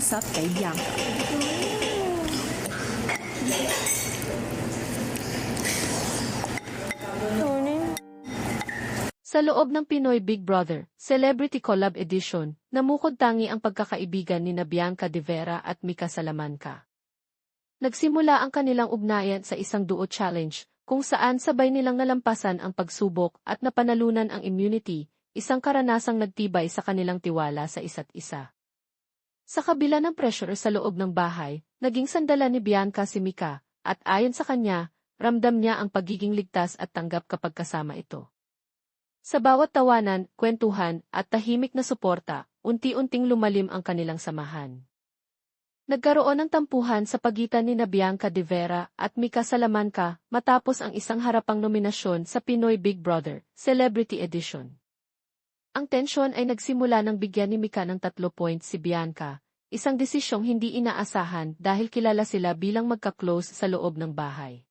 usap kay Bianca. Sa loob ng Pinoy Big Brother Celebrity Collab Edition, namukod tangi ang pagkakaibigan ni na Bianca de Vera at Mika Salamanca. Nagsimula ang kanilang ugnayan sa isang duo challenge, kung saan sabay nilang nalampasan ang pagsubok at napanalunan ang immunity, isang karanasang nagtibay sa kanilang tiwala sa isa't isa. Sa kabila ng pressure sa loob ng bahay, naging sandala ni Bianca si Mika, at ayon sa kanya, ramdam niya ang pagiging ligtas at tanggap kapag kasama ito. Sa bawat tawanan, kwentuhan, at tahimik na suporta, unti-unting lumalim ang kanilang samahan. Nagkaroon ng tampuhan sa pagitan ni Bianca de Vera at Mika Salamanca matapos ang isang harapang nominasyon sa Pinoy Big Brother Celebrity Edition. Ang tensyon ay nagsimula nang bigyan ni Mika ng tatlo points si Bianca, isang desisyong hindi inaasahan dahil kilala sila bilang magka-close sa loob ng bahay.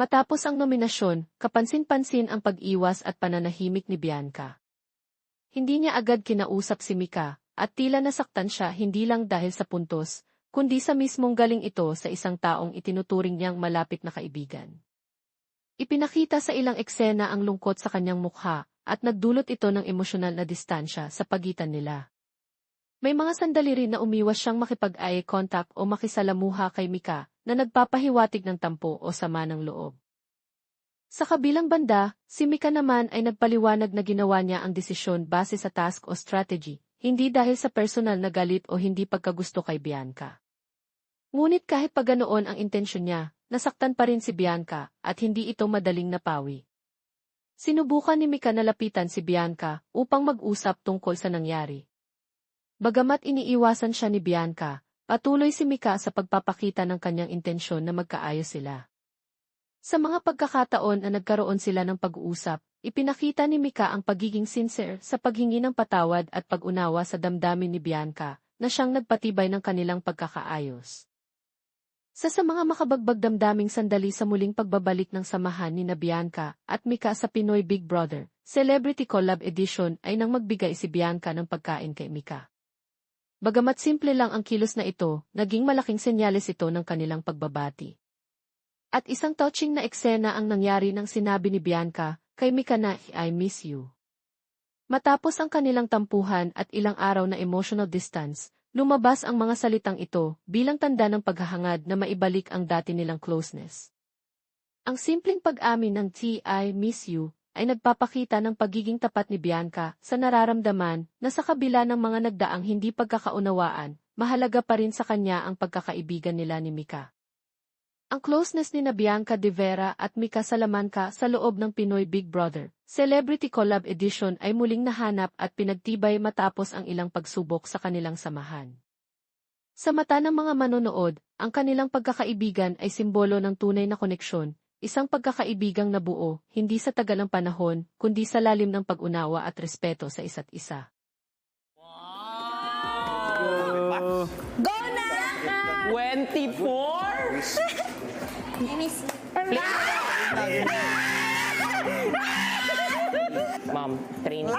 Matapos ang nominasyon, kapansin-pansin ang pag-iwas at pananahimik ni Bianca. Hindi niya agad kinausap si Mika, at tila nasaktan siya hindi lang dahil sa puntos, kundi sa mismong galing ito sa isang taong itinuturing niyang malapit na kaibigan. Ipinakita sa ilang eksena ang lungkot sa kanyang mukha, at nagdulot ito ng emosyonal na distansya sa pagitan nila. May mga sandali rin na umiwas siyang makipag-eye contact o makisalamuha kay Mika, na nagpapahiwatig ng tampo o sama ng loob. Sa kabilang banda, si Mika naman ay nagpaliwanag na ginawa niya ang desisyon base sa task o strategy, hindi dahil sa personal na galit o hindi pagkagusto kay Bianca. Ngunit kahit paganoon ang intensyon niya, nasaktan pa rin si Bianca at hindi ito madaling napawi. Sinubukan ni Mika na lapitan si Bianca upang mag-usap tungkol sa nangyari. Bagamat iniiwasan siya ni Bianca, Patuloy si Mika sa pagpapakita ng kanyang intensyon na magkaayos sila. Sa mga pagkakataon na nagkaroon sila ng pag-uusap, ipinakita ni Mika ang pagiging sincere sa paghingi ng patawad at pag-unawa sa damdamin ni Bianca, na siyang nagpatibay ng kanilang pagkakaayos. Sa sa mga makabagbag damdaming sandali sa muling pagbabalik ng samahan ni na Bianca at Mika sa Pinoy Big Brother, Celebrity Collab Edition ay nang magbigay si Bianca ng pagkain kay Mika. Bagamat simple lang ang kilos na ito, naging malaking senyales ito ng kanilang pagbabati. At isang touching na eksena ang nangyari nang sinabi ni Bianca, kay Mika na, I miss you. Matapos ang kanilang tampuhan at ilang araw na emotional distance, lumabas ang mga salitang ito bilang tanda ng paghahangad na maibalik ang dati nilang closeness. Ang simpleng pag-amin ng T I miss you ay nagpapakita ng pagiging tapat ni Bianca sa nararamdaman na sa kabila ng mga nagdaang hindi pagkakaunawaan, mahalaga pa rin sa kanya ang pagkakaibigan nila ni Mika. Ang closeness ni na Bianca de Vera at Mika Salamanca sa loob ng Pinoy Big Brother Celebrity Collab Edition ay muling nahanap at pinagtibay matapos ang ilang pagsubok sa kanilang samahan. Sa mata ng mga manonood, ang kanilang pagkakaibigan ay simbolo ng tunay na koneksyon, Isang pagkakaibigang nabuo, hindi sa tagal ng panahon, kundi sa lalim ng pag-unawa at respeto sa isa't isa. Go na! 24? Miss Ma'am, training.